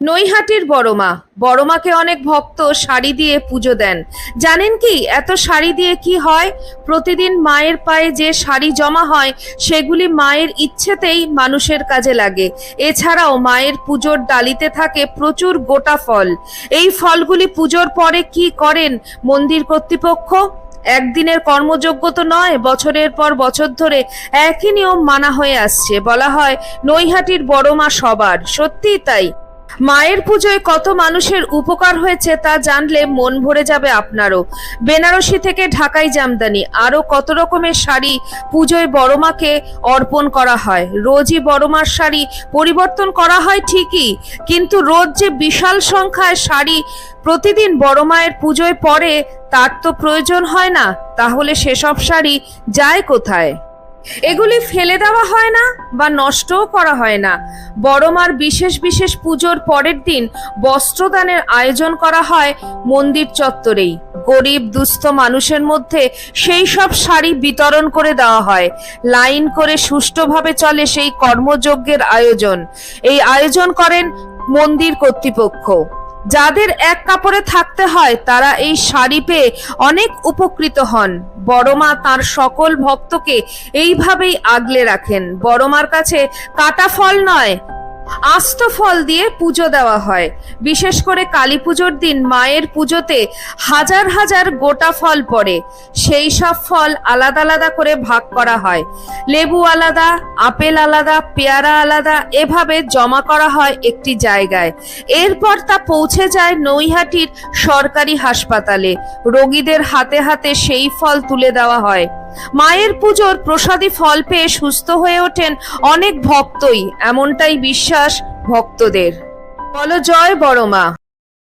নৈহাটির বড়মা। বড়মাকে অনেক ভক্ত শাড়ি দিয়ে পুজো দেন। জানেন কি, এত শাড়ি দিয়ে কি হয়? প্রতিদিন মায়ের পায়ে যে শাড়ি জমা হয়, সেগুলি মায়ের ইচ্ছেতেই মানুষের কাজে লাগে। এছাড়াও মায়ের পুজোর ডালিতে থাকে প্রচুর গোটা ফল। এই ফলগুলি পুজোর পরে কি করেন মন্দির কর্তৃপক্ষ? একদিনের কর্মযোগ্য তো নয়, বছরের পর বছর ধরে একই নিয়ম মানা হয়ে আসছে। বলা হয়, নৈহাটির বড়মা সবার। সত্যিই তাই। মায়ের পুজোয় কত মানুষের উপকার হয়েছে তা জানলে মন ভরে যাবে আপনারও। বেনারসি থেকে ঢাকাই জামদানি। আরও কত রকমের শাড়ি পুজোয় বড় মাকে অর্পণ করা হয়। রোজই বড় মার শাড়ি পরিবর্তন করা হয় ঠিকই, কিন্তু রোজ যে বিশাল সংখ্যায় শাড়ি প্রতিদিন বড় মায়ের পুজোয় পরে তার তো প্রয়োজন হয় না। তাহলে সেসব শাড়ি যায় কোথায়? এগুলি ফেলে দেওয়া হয় না বা নষ্টও করা হয় না। বড়মার বিশেষ বিশেষ পুজোর পরের দিন বস্ত্রদানের আয়োজন করা হয় মন্দির চত্বরেই। গরিব, দুস্থ মানুষের মধ্যে সেই সব শাড়ি বিতরণ করে দেওয়া হয়। লাইন করে সুষ্ঠুভাবে চলে সেই কর্মযজ্ঞের আয়োজন। এই আয়োজন করেন মন্দির কর্তৃপক্ষ। যাদের এক কাপড়ে থাকতে হয়, তারা এই শাড়ি পেয়ে অনেক উপকৃত হন। বড়মা তার সকল ভক্তকে এইভাবেই আগলে রাখেন। বড়মার কাছে কাটা ফল নয় আস্ত ফল দিয়ে পুজো দেওয়া হয়। বিশেষ করে কালী পুজোর দিন মায়ের পুজোতে হাজার হাজার গোটা ফল পড়ে। সেই সব ফল আলাদা আলাদা করে ভাগ করা হয়। লেবু আলাদা, আপেল আলাদা, পেয়ারা আলাদা, এভাবে জমা করা হয় একটি জায়গায়। এরপর তা পৌঁছে যায় নৈহাটির সরকারি হাসপাতালে। রোগীদের হাতে হাতে সেই ফল তুলে দেওয়া হয়। মায়ের পুজোর প্রসাদী ফল পেয়ে সুস্থ হয়ে ওঠেন অনেক ভক্তই, এমনটাই বিশ্বাস ভক্তদের। বলো জয় বড় মা।